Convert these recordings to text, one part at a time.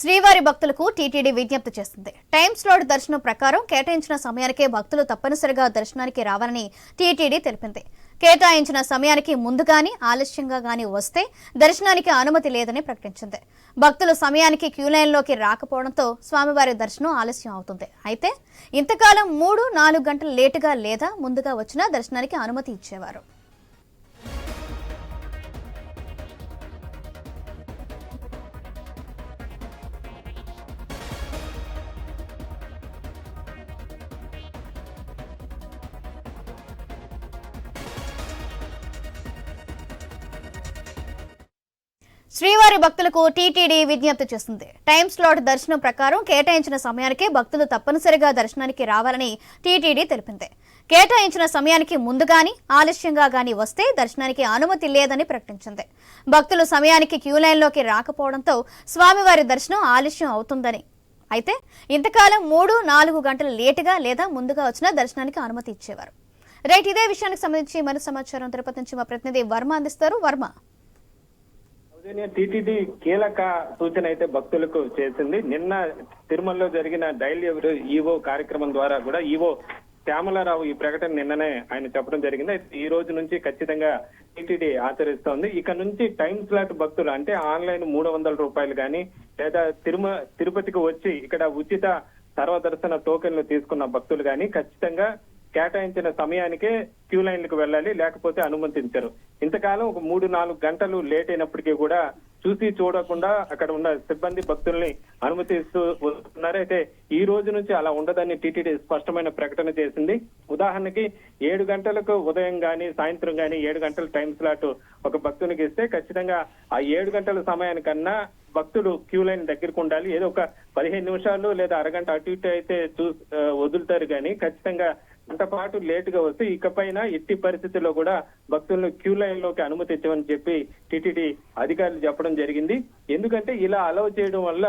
శ్రీవారి భక్తులకు టీటీడీ విజ్ఞప్తి చేస్తుంది. టైం స్లాట్ దర్శనం ప్రకారం కేటాయించిన సమయానికే భక్తులు తప్పనిసరిగా దర్శనానికి రావాలని టీటీడీ తెలిపింది. కేటాయించిన సమయానికి ముందు గాని ఆలస్యంగా గాని వస్తే దర్శనానికి అనుమతి లేదని ప్రకటించింది. భక్తులు సమయానికి క్యూ లైన్లోకి రాకపోవడంతో స్వామివారి దర్శనం ఆలస్యం అవుతుంది. అయితే ఇంతకాలం మూడు నాలుగు గంటలు లేటుగా లేదా ముందుగా వచ్చినా దర్శనానికి అనుమతి ఇచ్చేవారు. శ్రీవారి భక్తులకు టీటీడీ విజ్ఞప్తి చేస్తుంది. టైం స్లాట్ దర్శనం ప్రకారం కేటాయించిన సమయానికి భక్తులు తప్పనిసరిగా దర్శనానికి రావాలని టీటీడీ తెలిపింది. కేటాయించిన సమయానికి ముందు గాని ఆలస్యంగా గాని వస్తే దర్శనానికి అనుమతి లేదని ప్రకటించింది. భక్తులు సమయానికి క్యూ లైన్లోకి రాకపోవడంతో స్వామివారి దర్శనం ఆలస్యం అవుతుందని. అయితే ఇంతకాలం మూడు నాలుగు గంటలు లేటుగా లేదా ముందుగా వచ్చిన దర్శనానికి అనుమతి ఇచ్చేవారు. రైట్ ఇదే విషయానికి సంబంధించి మరింత సమాచారం తిరుపతి నుంచి మా ప్రతినిధి వర్మ అందిస్తారు. వర్మ. టీటీడీ కీలక సూచన అయితే భక్తులకు చేసింది. నిన్న తిరుమలలో జరిగిన డైలీ ఈవో కార్యక్రమం ద్వారా కూడా ఈవో శ్యామలారావు ఈ ప్రకటన నిన్ననే ఆయన చెప్పడం జరిగింది. ఈ రోజు నుంచి ఖచ్చితంగా టీటీడీ ఆచరిస్తోంది. ఇక నుంచి టైం స్లాట్ భక్తులు అంటే ఆన్లైన్ మూడు వందల రూపాయలు కానీ లేదా తిరుమ తిరుపతికి వచ్చి ఇక్కడ ఉచిత సర్వదర్శన టోకెన్లు తీసుకున్న భక్తులు కానీ ఖచ్చితంగా కేటాయించిన సమయానికే క్యూ లైన్లకు వెళ్ళాలి లేకపోతే అనుమతించరు. ఇంతకాలం ఒక మూడు నాలుగు గంటలు లేట్ అయినప్పటికీ కూడా చూసి చూడకుండా అక్కడ ఉన్న సిబ్బంది భక్తుల్ని అనుమతిస్తూ వస్తున్నారు. అయితే ఈ రోజు నుంచి అలా ఉండదని టీటీడీ స్పష్టమైన ప్రకటన చేసింది. ఉదాహరణకి ఏడు గంటలకు ఉదయం గాని సాయంత్రం గాని ఏడు గంటల టైం స్లాట్ ఒక భక్తునికి ఇస్తే ఖచ్చితంగా ఆ ఏడు గంటల సమయానికన్నా భక్తులు క్యూ లైన్ దగ్గరకు ఉండాలి. ఏదో ఒక పదిహేను నిమిషాలు లేదా అరగంట అటు ఇటు అయితే చూ వదులుతారు కానీ ఖచ్చితంగా పాటు లేట్గా వస్తే ఇకపైన ఎట్టి పరిస్థితుల్లో కూడా భక్తులను క్యూ లైన్లోకి అనుమతించమని చెప్పి టిటిడి అధికారులు చెప్పడం జరిగింది. ఎందుకంటే ఇలా అలౌ చేయడం వల్ల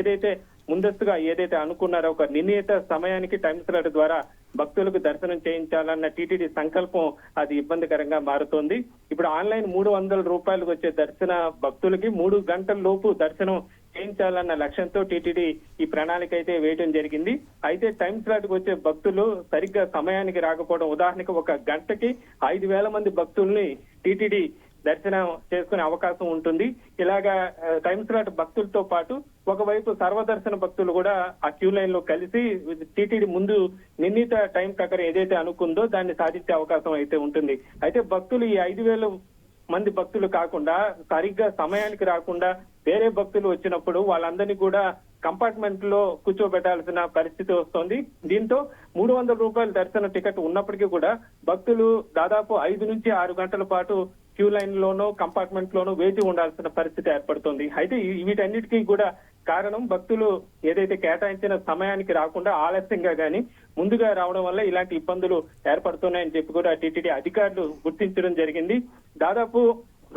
ఏదైతే ముందస్తుగా ఏదైతే అనుకున్నారో ఒక నిర్ణీత సమయానికి టైం స్లాట్ ద్వారా భక్తులకు దర్శనం చేయించాలన్న టీటీడీ సంకల్పం అది ఇబ్బందికరంగా మారుతోంది. ఇప్పుడు ఆన్లైన్ మూడు వందల రూపాయలకు వచ్చే దర్శన భక్తులకి మూడు గంటల లోపు దర్శనం చేయించాలన్న లక్ష్యంతో టీటీడీ ఈ ప్రణాళిక అయితే వేయడం జరిగింది. అయితే టైం స్లాట్కు వచ్చే భక్తులు సరిగ్గా సమయానికి రాకపోవడం ఉదాహరణకు ఒక గంటకి ఐదు వేల మంది భక్తుల్ని టీటీడీ దర్శనం చేసుకునే అవకాశం ఉంటుంది. ఇలాగా టైం స్లాట్ భక్తులతో పాటు ఒకవైపు సర్వదర్శన భక్తులు కూడా ఆ క్యూ లైన్లో కలిసి టీటీడీ ముందు నిర్ణీత టైం ప్రకారం ఏదైతే అనుకుందో దాన్ని సాధించే అవకాశం అయితే ఉంటుంది. అయితే భక్తులు ఈ ఐదు వేలు మంది భక్తులు కాకుండా సరిగ్గా సమయానికి రాకుండా వేరే భక్తులు వచ్చినప్పుడు వాళ్ళందరినీ కూడా కంపార్ట్మెంట్లో కూర్చోబెట్టాల్సిన పరిస్థితి వస్తోంది. దీంతో మూడు వందల రూపాయల దర్శన టికెట్ ఉన్నప్పటికీ కూడా భక్తులు దాదాపు ఐదు నుంచి ఆరు గంటల పాటు క్యూ లైన్ లోనో కంపార్ట్మెంట్ లోనో వేచి ఉండాల్సిన పరిస్థితి ఏర్పడుతుంది. అయితే వీటన్నిటికీ కూడా కారణం భక్తులు ఏదైతే కేటాయించిన సమయానికి రాకుండా ఆలస్యంగా గాని ముందుగా రావడం వల్ల ఇలాంటి ఇబ్బందులు ఏర్పడుతున్నాయని చెప్పి కూడా టీటీడీ అధికారులు గుర్తించడం జరిగింది. దాదాపు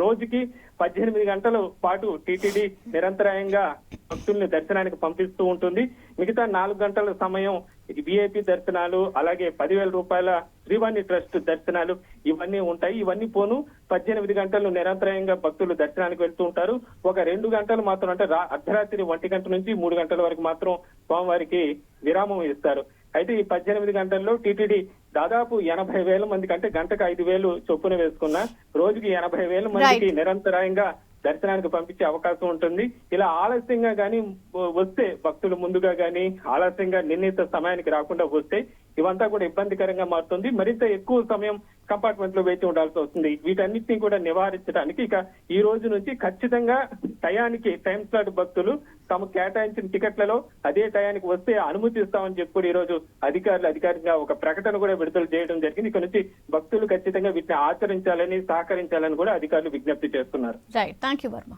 రోజుకి పద్దెనిమిది గంటల పాటు టీటీడీ నిరంతరాయంగా భక్తుల్ని దర్శనానికి పంపిస్తూ ఉంటుంది. మిగతా నాలుగు గంటల సమయం విఐపి దర్శనాలు అలాగే పదివేల రూపాయల శ్రీవాణి ట్రస్ట్ దర్శనాలు ఇవన్నీ ఉంటాయి. ఇవన్నీ పోను పద్దెనిమిది గంటలు నిరంతరాయంగా భక్తులు దర్శనానికి వెళ్తూ ఉంటారు. ఒక రెండు గంటలు మాత్రం అంటే అర్ధరాత్రి ఒంటి గంట నుంచి మూడు గంటల వరకు మాత్రం స్వామివారికి విరామం ఇస్తారు. అయితే ఈ పద్దెనిమిది గంటల్లో టీటీడీ దాదాపు ఎనభై వేల మందికి అంటే గంటకు ఐదు వేలు చొప్పున వేసుకున్న రోజుకి ఎనభై వేల మందికి నిరంతరాయంగా దర్శనానికి పంపించే అవకాశం ఉంటుంది. ఇలా ఆలస్యంగా కానీ వస్తే భక్తులు ముందుగా కానీ ఆలస్యంగా నిర్ణీత సమయానికి రాకుండా వస్తే ఇవంతా కూడా ఇబ్బందికరంగా మారుతుంది. మరింత ఎక్కువ సమయం కంపార్ట్మెంట్లో వేచి ఉండాల్సి వస్తుంది. వీటన్నిటిని కూడా నివారించడానికి ఇక ఈ రోజు నుంచి ఖచ్చితంగా టయానికి టైం స్లాట్ భక్తులు తమ కేటాయించిన టికెట్లలో అదే టయానికి వస్తే అనుమతిస్తామని చెప్పి కూడా ఈ రోజు అధికారులు అధికారికంగా ఒక ప్రకటన కూడా విడుదల చేయడం జరిగింది. ఇక్కడ నుంచి భక్తులు ఖచ్చితంగా వీటిని ఆచరించాలని సహకరించాలని కూడా అధికారులు విజ్ఞప్తి చేస్తున్నారు. వర్మ